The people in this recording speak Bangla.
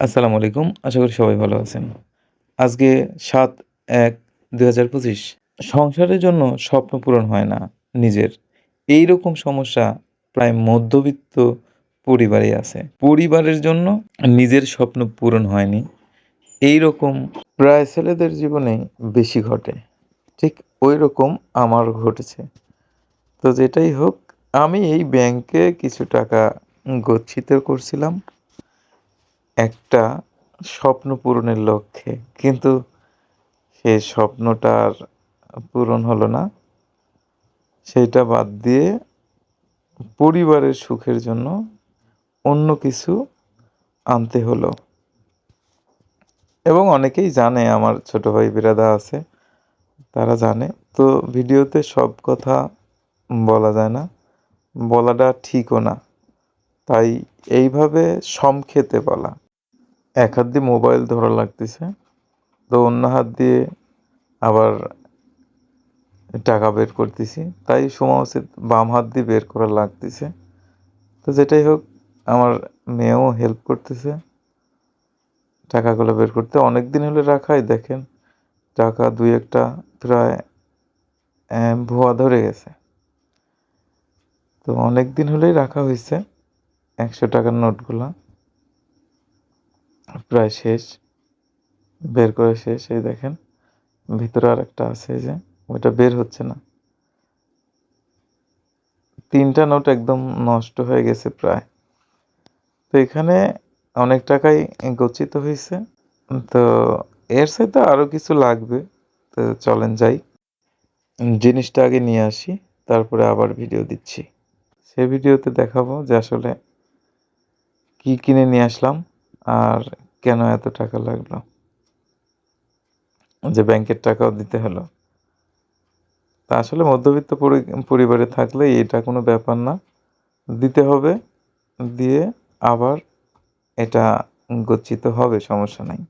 আসসালামু আলাইকুম, আশা করি সবাই ভালো আছেন। আজকে সাত এক দুই হাজার পঁচিশ। সংসারের জন্য স্বপ্ন পূরণ হয় না নিজের। এই রকম সমস্যা প্রায় মধ্যবিত্ত পরিবারে আছে। পরিবারের জন্য নিজের স্বপ্ন পূরণ হয়নি। এই রকম প্রায় ছেলেদের জীবনে বেশি ঘটে। ঠিক ওই রকম আমার ঘটেছে। তো যেটাই হোক, আমি এই ব্যাংকে কিছু টাকা গচ্ছিত করছিলাম। একটা স্বপ্ন পূরণের লক্ষ্যে। কিন্তু সে স্বপ্নটা আর পূরণ হলো না। সেইটা বাদ দিয়ে পরিবারের সুখের জন্য অন্য কিছু আনতে হলো। এবং অনেকেই জানে, আমার ছোট ভাই বিরাদা আছে, তারা জানে। তো ভিডিওতে সব কথা বলা যায় না, বলাটা ঠিকও না। তাই এইভাবে সংক্ষেপে বলা। এক হাত দিয়ে মোবাইল ধরা লাগতেছে। তো অন্য হাত দিয়ে আবার টাকা বের করতেছি। তাই সময় উচিত বাম হাত দিয়ে বের করা লাগতেছে। তো যেটাই হোক, আমার মেয়েও হেল্প করতেছে। টাকাগুলো বের করতে। অনেক দিন হলে রাখাই, দেখেন, টাকা দুই একটা প্রায় ভুয়া ধরে গেছে। তো অনেক দিন হলেই রাখা হয়েছে, একশো টাকার নোটগুলা। প্রায় শেষ, বের করে শেষ, এই দেখেন। ভিতরে আর একটা আছে যে, ওইটা বের হচ্ছে না। তিনটা নোট একদম নষ্ট হয়ে গেছে প্রায়। তো এখানে অনেক টাকাই গচ্ছিত হয়েছে। তো এর সাথে আরও কিছু লাগবে, তো চলেন যাই। জিনিসটা আগে নিয়ে আসি, তারপরে আবার ভিডিও দিচ্ছি। সে ভিডিওতে দেখাবো যে আসলে কি কিনে নিয়ে আসলাম। আর কেন এত টাকা লাগল? যে ব্যাংকের টাকাও দিতে হলো। তা আসলে মধ্যবিত্ত পরিবারে থাকলে এটা কোনো ব্যাপার না। দিতে হবে, দিয়ে আবার এটা গচ্ছিত হবে, সমস্যা নাই।